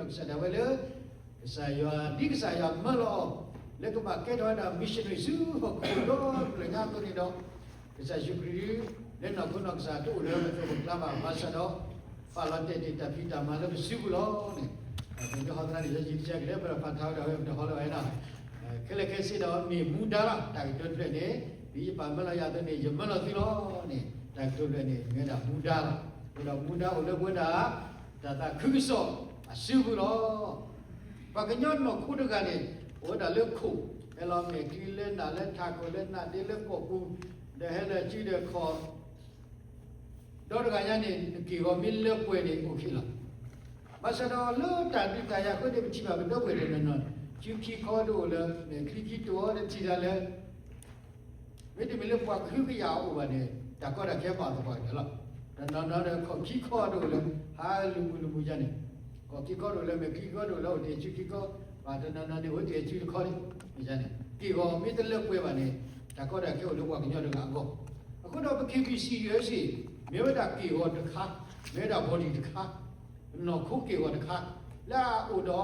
no sa da wele sa yo di sa yo ma lo le ko ba ke do da missionary su ho ko do le nga ko ni do sa ju kri le no ko no sa to le me to la ba ma sa do fa la te te ta pi ta ma le su lo ni ဒီတော့ဟာတယ်ကြီးချက်လေပြဖတ်ထားတော့ဟဲ့တော့ဟောလို့အဲ့ဒါခက်လက်ခဲစီတော့မြေမူတာလာတိုင်တွတ်တဲ့နေဒီပါမလာရတဲ့နေရမလာသီလို့နေတိုင်တွတ်တဲ့နေမြဲတာမူတာလာဒီတော့မူတာကိုလည်းဘုရားဒါတာ ခึ้စောအရှိဘူးတော့ဘာကညောတော့ခုတကနေဟောတာလေခုအဲ့လိုမြေကီလဲနာလဲထားကိုလဲနာဒီလဲကိုကူဒါဟဲ့လေကြည့်တဲ့ခေါ်တော့တကညာနေကီကိုမီလဲပွဲနေကိုဖြစ်လာဘာသာတော်လို့တာတိကရကိုဒီချိပါဘတော့ပဲလည်းနော်ကျူခီခေါ်တော့လည်းခရီခီတော်တဲ့ခြေတယ်လည်းဝိတမီလည်းပွားခရုကရအောင်ပါနဲ့တကောရခဲပါတော့ပါလားတနော်နော်ခေါ်ခီခေါ်တော့လည်းဟာလူလူမူကြနေ ခေါ်ခီခေါ်တော့လည်းမခီခေါ်တော့လည်းကျူခီခေါ်ပါတနော်နော်ဒီဝိတကျူခေါ်တယ်မကြနေဒီကောမိတလည်းပွဲပါနဲ့တကောရခဲလို့ပွားကညတော့ကောအခုတော့ပခိပီစီရွေးစီမြေဝဒကီဟောတခါမဲတာဘောဒီတခါ no khu ke wa kha la u do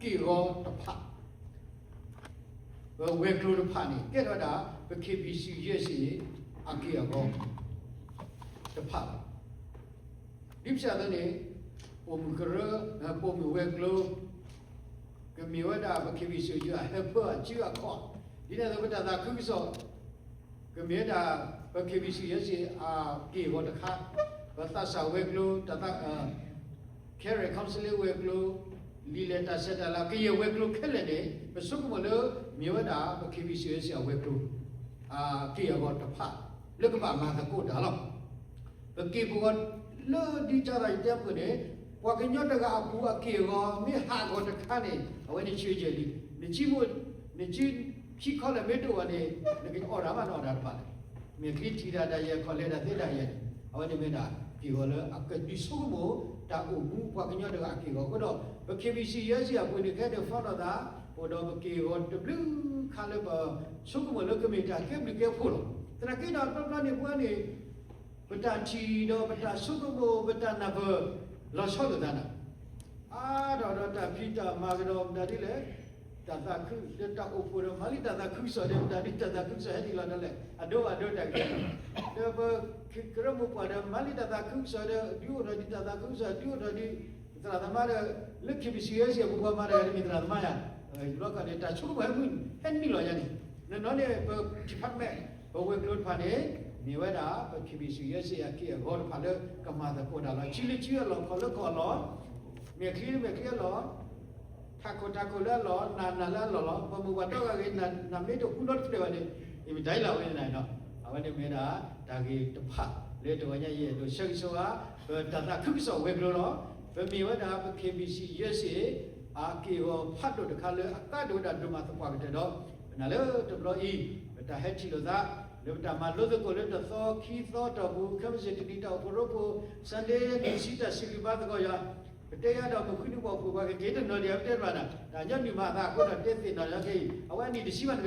ki ro ta pha we we klo ta pha ni ke do da be ke bi si ye si a ki ya go ta pha dim sha da ni pom kro na pom we klo ke mi wa da be ke bi si ju a he pho a chi a kho di na da da khu so ke mi da be ke bi si ye si a ki ro ta kha ba ta sa we klo ta ta ခဲရကောင်စလီဝဲကလိုလီလက်တာဆက်တာလာကေဝဲကလိုခဲလက်နေပစုကမလို့မြေဝတာပခိပိစီရစီဝဲကလိုအာကေယောတဖလက်ကပါမာတကိုဒါလောပကေဘောလောဒီကြရိုက်တဲ့ပုနေ ဝကညတ်တကအပူအကေရောမိဟာကိုတခါနေအဝဲနေချွေချေလီနေချိမို့နေချိခိခေါ်လေမေတိုကနေနေအော်ရာမနော်ဒါပါလေမြေခိတီရာတရဲ့ခေါ်လေတာသေတာရဲ့အဝဲနေမေတာဒီဟောလေအကတိဆုမို့ ta u bu kwa kinyo de aki go ko do be ke bi si ye si a pu ni ke de fa do da po do be ke go de blu kha le ba su ko lo ke me ta ke bi ke fu lo tra ke da pa pa ni pu ni ba ta chi do ba ta su ko mo ba ta na ba lo so do da na a do do ta phi ta ma ga do da di le ta ta khu de ta o pu ro ma li ta ta khu so de ta di ta ta khu so he di la da le a do a do ta ke de ba ကရမပွားတယ်မလီတာတာခုစားတယ်ဒီလိုဒီတာတာခုစားဒီလိုဒီသရသမารလက်ခိပစီရဲစီဘူဘာမာရမိတရာသမယာလောကနေတာချုဘဲဘူးဟန်နီလောယနီနော်လေဒီဖတ်မဲ့ဘဝကလုတ်ဖာနေ မြေဝဒါခိပစီရဲစီအကေဂေါ်ဖာလေကမာဒကိုဒါလာချီလီချီလောခေါ်လောခေါ်လောမြေခီမြေခီလောထာကိုတာကိုလောလောနာနာလောလောဘမူဘတော့ကနာနာမေတော့ကုလော့ဖလေဝနေဒီဒိုင်လာဝင်းနေတော့အဝနေမေတာဒါကြီးတဖတ်လေတော်ညရဲ့တို့ရှေ့ဆိုတာတတခုဆောဝေကလောဘမီဝဒါပခေဘီစီရက်စီအာကေ ဝဖတ်တို့တခါလေအကဒိုဒါဒမသပွားတဲ့တော့နာလေတဘလို့ဤတဟက်ချီလို့သာလေတမလို့ကိုလေတသောခီသောတဘူခမစတီတီတော့ပရိုပိုစန်ဒေးနေစီတစီလီဘာတကောရတရားတော့ခုနကပူပါကေတဲ့နော်ရတဲ့ပါနာဒါညမြမသာကိုတော့တက်တင်တော့ရခဲ့အဝဲနီဒီစီမန်က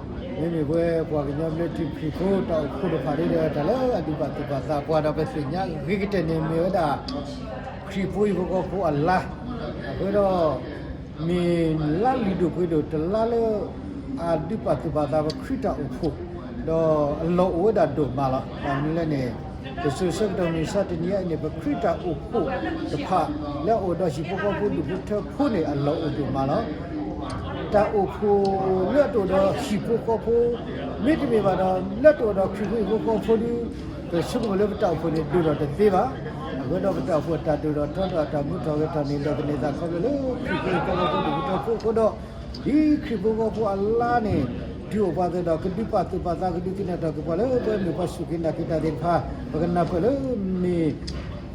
မှုထတော်တော်ဆုကိုတော့တပညာနေကေဒီလိုမှယမီဘာဒစီတော့ဒရမလာကပေါ်နေကေနီလောက်လခုကူကွာလကဆာရဘီဖိုလောခိကတိုခီစီယေလေကောဘလကူယောဒါခဲနေပိုလီလေစီတလာဘူးဒါစီတလာဝဲနေမိမိဘွဲပွားကညမလက်တီဖီကိုတော့ခုတော့ပါရတဲ့တလဲအဒီပါတူပါသာပွားတော့ပဲစညာဂိကတဲ့နေမေဒါခရီပူဘကိုကိုအလာဘယ်တော့မင်းလာလီတို့ဘယ်တော့တလာလေအဒီပါတူပါသာခရီတာအဖို့တော့အလောဝဒါတို့မလာအမီလည်းနေတဆူစက်တော်နေစတဲ့နေနေပခရတာအဖို့တဖလက်အိုတော့ရှိပပဖို့လူထဖို့နေအလောအတူမလာ တာအဖို့လက်တော်တော့ရှိပပဖို့မိတမေပါတော့လက်တော်တော့ခရီးဖို့ဖို့ဖို့ဒီတဆုမလို့တောက်ဖို့နေတို့တော့တသေးပါဘယ်တော့တောက်ဖို့တတူတော့ထောတော့တမှုတော်ရတနေတော့နေတာခေါ်လို့ခရီးဖို့ဖို့ဒီတော့ဖို့တော့ဒီခရီးဖို့ဖို့အလားနေ dio pa de da kedi pa tu pa ta kedi tina da ko pale to mi pa su kinda kita de pha bagana pale mi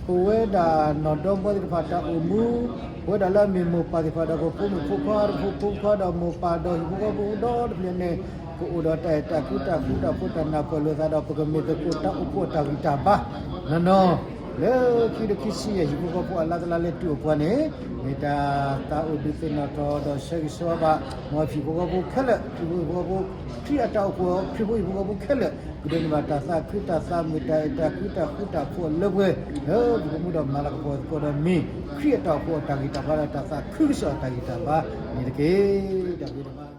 ko we da no do bo de pha ta o mu we da la mi mo pa de pha da ko pu mi pu kha pu pu kha da mo pa do pu ko bu do de ne ko u do ta ta ku ta ku ta pu ta na ko lo sa da ko mi de ko ta u pu ta vi ta ba no no လေခိဒခိစီယေဘူကပူအလာတလာလေတူပွားနေမေတာတာဥဒိသေနတော်တော်ရှိစောဘာမောဖီဘူကပူခက်လက်ဒီဘူကပူခရီအတောက်ကိုဖီဘူဘူကပူခက်လက်ဒီနေ့မှာတာသာခိတာသာမေတာတာခိတာခိတာဖို့လဘွေဟဲဒီကမှုတော်မလာကောကိုတော်မီခရီအတောက်ကိုတာဂီတာဘာတာသာခိစောတာဂီတာဘာဒီကေတဘီမှာ